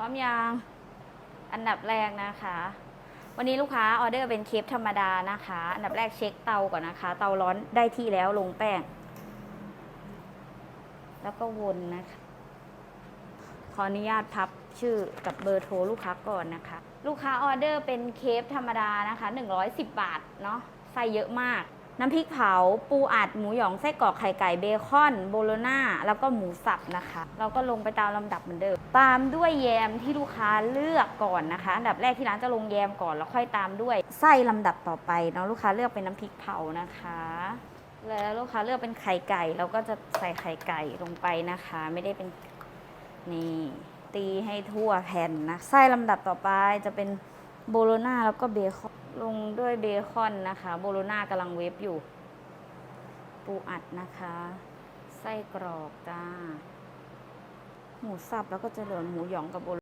ร้อมยังอันดับแรกนะคะ วันนี้ลูกค้าออเดอร์เป็นเคฟธรรมดานะคะ อันดับแรกเช็คเตาก่อนนะคะ เตาร้อนได้ที่แล้วลงแป้ง แล้วก็วนนะคะ ขออนุญาตพับชื่อกับเบอร์โทรลูกค้าก่อนนะคะ ลูกค้าออเดอร์เป็นเคฟธรรมดานะคะ 110 บาทเนาะใส่เยอะมาก น้ำพริกเผา ปูอัด หมูหยองไส้กรอกไข่ไก่เบคอนโบโลนาแล้วก็หมูสับนะคะ เราก็ลงไปตามลำดับเหมือนเดิม ตามด้วยแยมที่ลูกค้าเลือกก่อนนะคะอันดับแรกที่ร้านจะลงแยมก่อนแล้วค่อยตามด้วยไส้ลำดับต่อไปเนาะลูกค้าเลือกเป็นน้ำพริกเผานะคะ แล้วลูกค้าเลือกเป็นไข่ไก่เราก็จะใส่ไข่ไก่ลงไปนะคะ ไม่ได้เป็นนี่ตีให้ทั่วแผ่นนะไส้ลำดับต่อไปจะเป็น โบโลนาแล้วก็เบคอนลงด้วยเบคอนนะคะ โบโลนากำลังเวฟอยู่ ปูอัดนะคะ ไส้กรอกจ้า หมูสับแล้วก็จะเหลือหมูหยองกับโบ